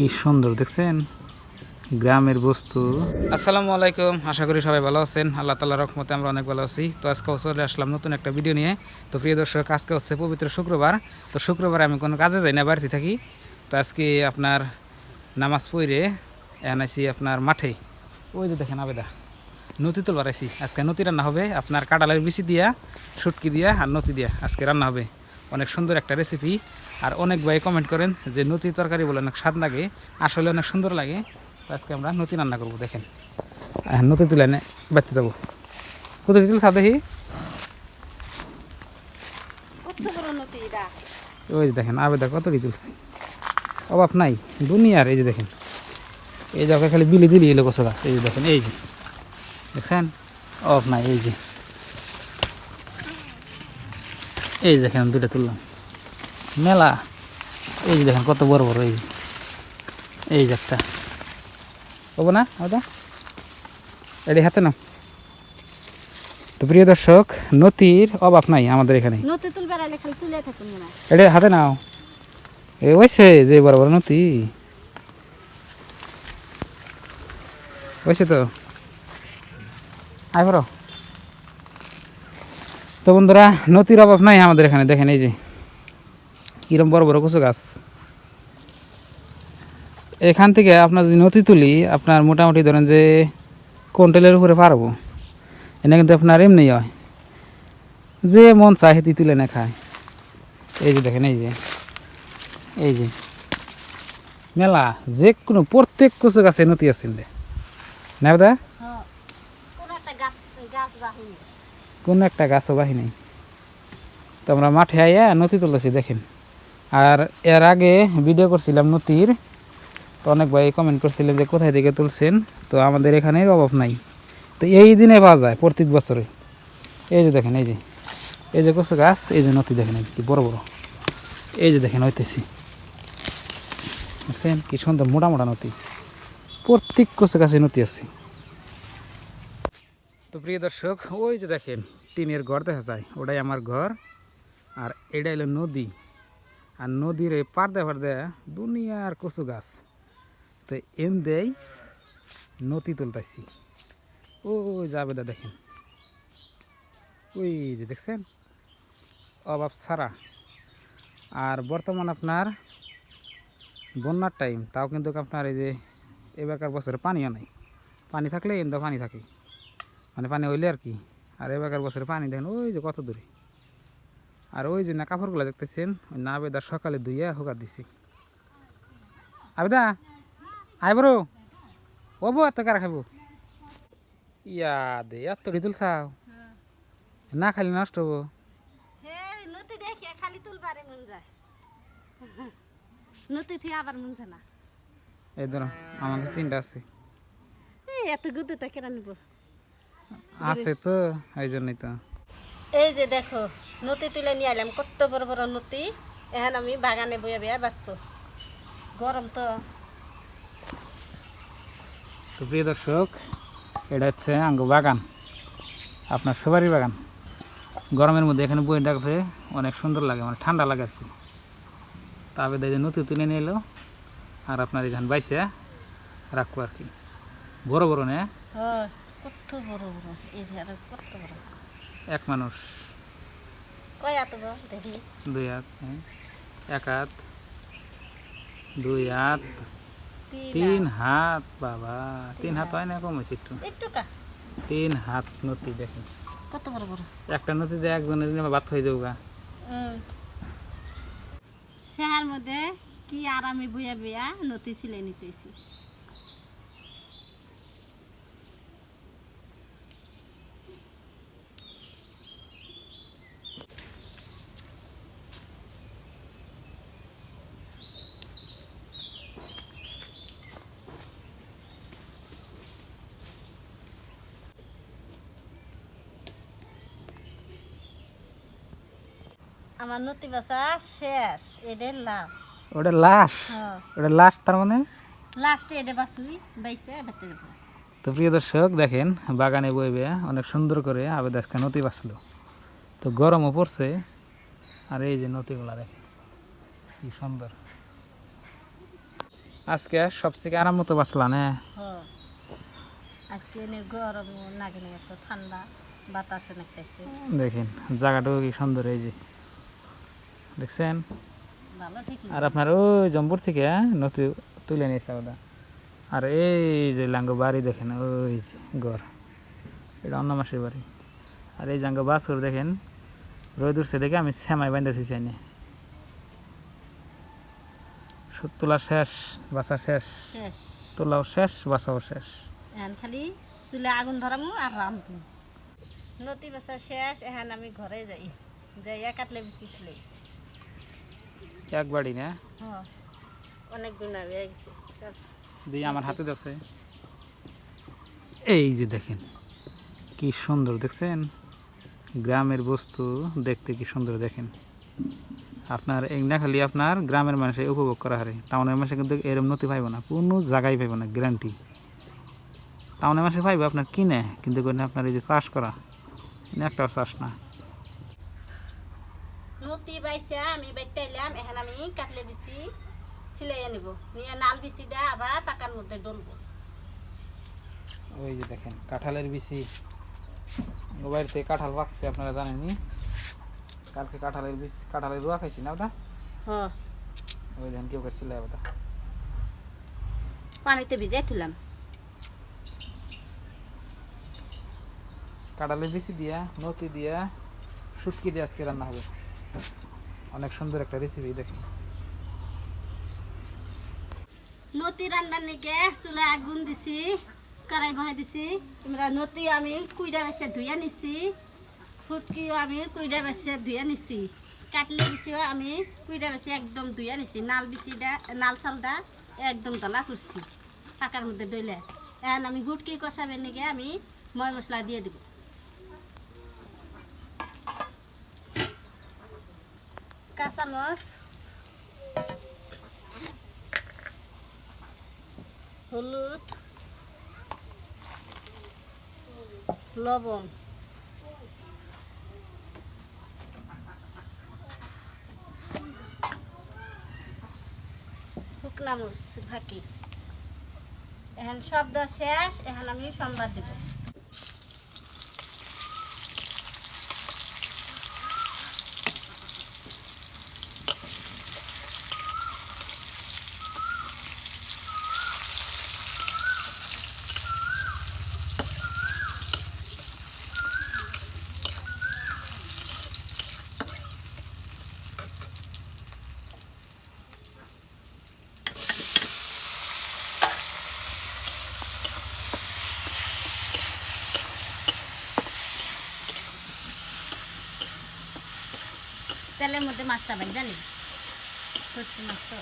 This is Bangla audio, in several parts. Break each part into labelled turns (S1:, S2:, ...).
S1: কি সুন্দর দেখছেন? গ্রামের বস্তু। আসসালামু আলাইকুম, আশা করি সবাই ভালো আছেন। আল্লাহ তালা রহমতে আমরা অনেক ভালো আছি। তো আজকে চলে আসলাম নতুন একটা ভিডিও নিয়ে। তো প্রিয় দর্শক, আজকে হচ্ছে পবিত্র শুক্রবার। তো শুক্রবার আমি কোনো কাজে যাই না, বাড়িতে থাকি। তো আজকে আপনার নামাজ পড়ে আনাইছি আপনার মাঠে। ওই যে দেখেন আবেদা। নতি তুলবার আইছি। আজকে নতি রান্না হবে। আপনার কাঁটালের বিচি দিয়া, শুটকি দিয়া আর নতি দিয়া আজকে রান্না হবে। অনেক সুন্দর একটা রেসিপি আর অনেক ভাই কমেন্ট করেন যে নতি তরকারি বলে অনেক স্বাদ লাগে আসলে অনেক সুন্দর লাগে। তো আজকে আমরা নতি রান্না করব দেখেন। হ্যাঁ নতি তুলে এনে বাড়তে যাব। কোথায় তুলে
S2: এটা?
S1: ওই যে দেখেন আবেদা কত তুলছে অভাব নাই দুনিয়ার এই যে দেখেন। এই জায়গায় খালি বিলি দিলি এলো কচু গাছ এই যে দেখেন এই যে। দেখছেন? অভাব নাই এই যে। এই দেখেন দুইটা তুললাম। মেলা। এই যে দেখেন কত বড় বড় এই এই যে একটা। হব না ওটা এটি হাতে নাও। তো প্রিয় দর্শক নতির অভাব নাই আমাদের এখানে। এটা হাতে নাও। এ ওইছে যে বড় বড় নতি। ওইছে তো। আয় বড় তো বন্ধুরা নতির অভাব নাই আমাদের এখানে দেখেন এই যে। কিরম বড় বড় কচু গাছ? এখান থেকে আপনার যদি নতি তুলি আপনার মোটামুটি ধরেন যে কন্টেলের উপরে পারব এনে কিন্তু আপনার এমনি হয়। যে মন চায় সেটি তুলে না খায়। এই যে দেখেন এই যে এই যে। মেলা যে কোনো প্রত্যেক কচু গাছে নতি আছে দে না দাদা
S2: হ্যাঁ। কোন একটা বাহিনী
S1: গাছও বাহি নেই। তো আমরা মাঠে আইয়া নতি তুলেছি দেখেন। আর এর আগে ভিডিও করছিলাম নতির, তো অনেক ভাই কমেন্ট করছিলেন যে কোথায় থেকে তুলছেন, তো আমাদের এখানে অভাব নাই। তো এই দিনে পাওয়া যায় প্রত্যেক বছরে। এই যে দেখেন, এই যে এই যে কচু গাছ, এই যে নতি দেখেন, কি বড় বড়। এই যে দেখেন, হইতেছি। বুঝছেন কি সুন্দর মোটা মোটা নতি। প্রত্যেক কচু গাছে নতি আছে। তো প্রিয় দর্শক, ওই যে দেখেন, টিনের ঘর দেখা যায়। ওটাই আমার ঘর, আর এটা হলো নদী। আর নদীর এই পার্দা পার্দা দুনিয়ার কচু গাছ। তো এন দেই নতি তুলতাছি। ও যাবে দা দেখেন। ওই যে দেখছেন? অভাব ছাড়া। আর বর্তমান আপনার বন্যার টাইম তাও কিন্তু আপনার এই যে এবারকার বছরে পানিও নাই। পানি থাকলে এন্দা পানি থাকে। মানে পানি হইলে আর কি। আর এবারকার বছরে পানি দেখেন, ওই যে কত দূরে। আর ওই যে না কাপড়গুলো দেখতেছেন ওই না আবেদা সকালে ধুইয়া হোকার দিছি। আবেদা আই বড়। ও বউ এত কারা খাব ইয়া দে এত তুল খাও। না খালি নষ্ট হব।
S2: মন মন
S1: এই ধরো আমার তিনটা আছে।
S2: এত নিব?
S1: আছে তো এই জন্যই তো।
S2: এই যে দেখো নদী তুলে নিয়ে আইলাম কত বড় বড় নদী এখন আমি বাগানে বইয়া বেয়া বাঁচবো। গরম তো।
S1: তো প্রিয় দর্শক এটা হচ্ছে আঙ্গ বাগান। আপনার সবারই বাগান। গরমের মধ্যে এখানে বই রাখবে অনেক সুন্দর লাগে মানে ঠান্ডা লাগে আর কি। তবে দেখে নতুন তুলে নিয়ে এলো আর আপনার এখানে বাইসে রাখব আর কি। বড় বড় নে।
S2: কত বড় বড় এই কত বড়।
S1: এক মানুষ।
S2: কয় দেখি।
S1: দুই হাত হ্যাঁ। এক হাত দুই হাত
S2: তিন
S1: হাত। বাবা। তিন হাত হয় না কম হয়েছে একটু। তিন হাত নতি দেখেন।
S2: কত বড় বড়?
S1: একটা নদীতে একজনের জন্য বাদ হয়ে যাব গা।
S2: মধ্যে কি আরামে বইয়া বইয়া নতি ছিলে নিতেছি। আমার নতি বাসা শেষ এদের লাশ।
S1: ওটা লাশ?
S2: হ্যাঁ।
S1: ওটা লাশ তার মানে?
S2: লাস্টে এদের বাসুই বাইসে বেঁচে যাব।
S1: তো প্রিয় দর্শক দেখেন বাগানে বইবে অনেক সুন্দর করে আবেদ আজকে নদী বাঁচলো তো গরমও পড়ছে আর এই যে নদীগুলা দেখেন কি সুন্দর। আজকে সবথেকে আরাম মতো বাঁচলা না?
S2: আজকে এনে গরম না এত ঠান্ডা বাতাস অনেকটাইছে
S1: দেখেন জায়গাটাও কি সুন্দর এই যে। দেখছেন?
S2: ঠিক
S1: আর আপনার ওই জম্বুর থেকে হ্যাঁ, নথি তুলে নিয়েছে ওটা আর এই যে লাঙ্গ বাড়ি দেখেন ওই যে ঘর। এটা অন্য মাসের বাড়ি। আর এই জাঙ্গ বাস করে দেখেন রোদ উঠছে দেখে আমি শ্যামাই বাঁধতেছি চাইনি সুদ তোলা শেষ বাসা শেষ।
S2: শেষ।
S1: তোলাও শেষ বাসাও শেষ।
S2: খালি চুলে আগুন ধরামু আর রামতু নদী বেচা শেষ এখন আমি ঘরে যাই। যাইয়া কাটলে বেশিছিলে
S1: এক বাড়ি না?
S2: অনেক হয়ে গেছে
S1: দিয়ে আমার হাতে দেখছে। এই যে দেখেন কি সুন্দর দেখছেন? গ্রামের বস্তু দেখতে কি সুন্দর দেখেন। আপনার এই না খালি আপনার গ্রামের মানুষে উপভোগ করা হারে। টাউনের মানুষে কিন্তু এরম নতি পাইব না কোনো জায়গায় পাইব না গ্যারান্টি টাউনের মানুষে পাইব আপনার কিনে কিন্তু আপনার এই যে চাষ করা একটাও চাষ না।
S2: নতি বাইছে আমি বাইতে এলাম এখন আমি কাটলে বিচি সিলাই আনিব নিয়ে নাল বিচিটা আবার পাকার মধ্যে ডলবো
S1: ওই যে দেখেন কাঁঠালের বিচি বাড়িতে কাঁঠাল পাকছে আপনারা জানেননি কালকে কাঁঠালের বীজ কাঁঠালের রোয়া খাইছি না ওটা
S2: হ
S1: ওই দেখেন কেউ করছিল ওটা
S2: পানিতে ভিজাই তুলাম।
S1: কাঁঠালের বিচি দিয়া নতি দিয়া শুটকি দিয়ে আজকে রান্না হবে। অনেক সুন্দর একটা রেসিপি দেখেন।
S2: নতি রান্নার নিকে চুলে আগুন দিছি, কড়াই বহাই দিছি। তোমরা নতি আমি কুইডা বেছে ধুইয়া নিছি ফুটকিও আমি কুইডা বেছে ধুইয়া নিছি। কাটলি বিচিও আমি কুইডা বেছে একদম ধুইয়া নিছি। নাল বিচিটা নাল চালটা একদম দলা করছি পাকার মধ্যে দইলে। এখন আমি হুটকি কষাবে নিকে আমি ময় মশলা দিয়ে দিব। কাঁচামচ হলুদ লবণ শুকনা মুচ ফাঁকি এখন শব্দ শেষ এখন আমি সম্বাদ দিব। তেলের মধ্যে মাছটা ভাই জানি সত্যি মাছ তো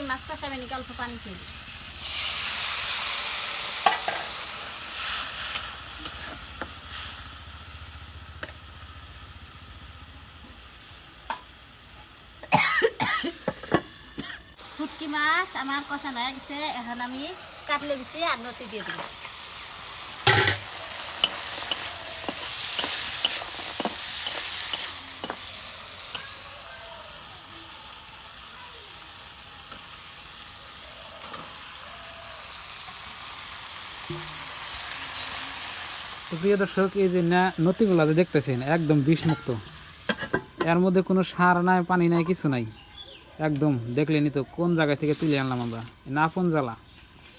S2: শুটকি মাছ কষাবে নাকি অল্প পানি খেয়ে ফুটকি মাছ আমার কষানো হয়ে গেছে, এখন আমি কাটলে দিচ্ছি আর নতি দিয়ে দিই
S1: তো প্রিয় দর্শক এই যে না- নতিগুলা যে দেখতেছেন একদম বিষমুক্ত। এর মধ্যে কোনো সার নাই পানি নাই কিছু নাই। একদম দেখলেনি তো কোন জায়গায় থেকে তুলে আনলাম আমরা? না ফোন জ্বালা।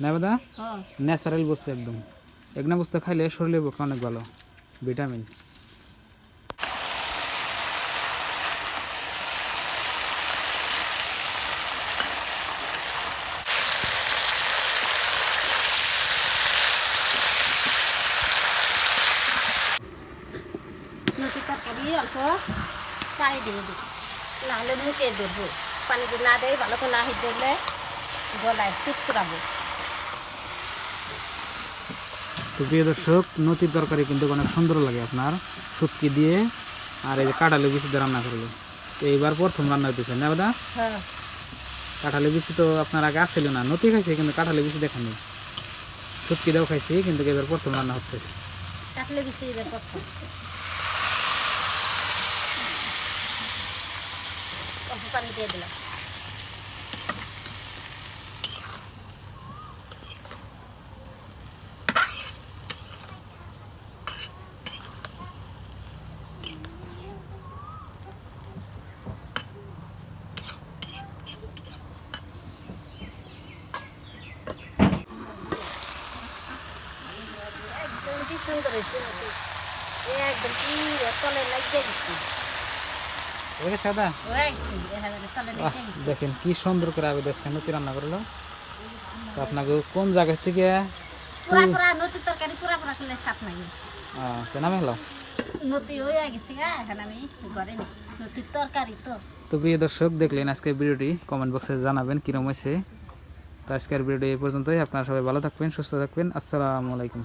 S1: না দাদা
S2: হ্যাঁ।
S1: ন্যাচারাল বস্তু একদম। এগনা বস্তু খাইলে শরীরের পক্ষে অনেক ভালো। ভিটামিন
S2: নদী পানি দিয়ে নাহলে মুখে ধরবো পানি যদি না দেয় ভালো করে না হিট দিলে গলায়
S1: তো প্রিয় দর্শক নতির তরকারি কিন্তু অনেক সুন্দর লাগে আপনার। শুটকি দিয়ে আর এই যে কাঁঠালি বিচি দিয়ে রান্না করলে তো এইবার প্রথম রান্না হইতেছে না দাদা
S2: হ্যাঁ।
S1: কাঁঠালি বিচি তো আপনার আগে আসছিল না। নতি খাইছে কিন্তু কাঁঠালি বিচি দেখানি। শুটকি দেও খাইছি কিন্তু এবার প্রথম রান্না হচ্ছে।
S2: বেশি এবার প্রথম। পানি দিয়ে দিলাম। কি সুন্দর হয়েছে। একদম কি তলে লাগিয়ে গেছি
S1: ওই সাদা? দেখেন কি সুন্দর করে আগে দেশকে নতি রান্না করল। তো আপনাকে কোন জায়গা থেকে
S2: পুরা পুরা নদী তরকারি পুরা পুরা করলে সাত নাই
S1: আহ, তো নামে হলো
S2: হয়ে গেছে গা এখন আমি ঘরে নেই। নদীর তরকারি তো।
S1: তো প্রিয় দর্শক দেখলেন আজকের ভিডিওটি কমেন্ট বক্সে জানাবেন কিরম হয়েছে। তো আজকের ভিডিও এই পর্যন্তই। আপনারা সবাই ভালো থাকবেন সুস্থ থাকবেন। আসসালামু আলাইকুম।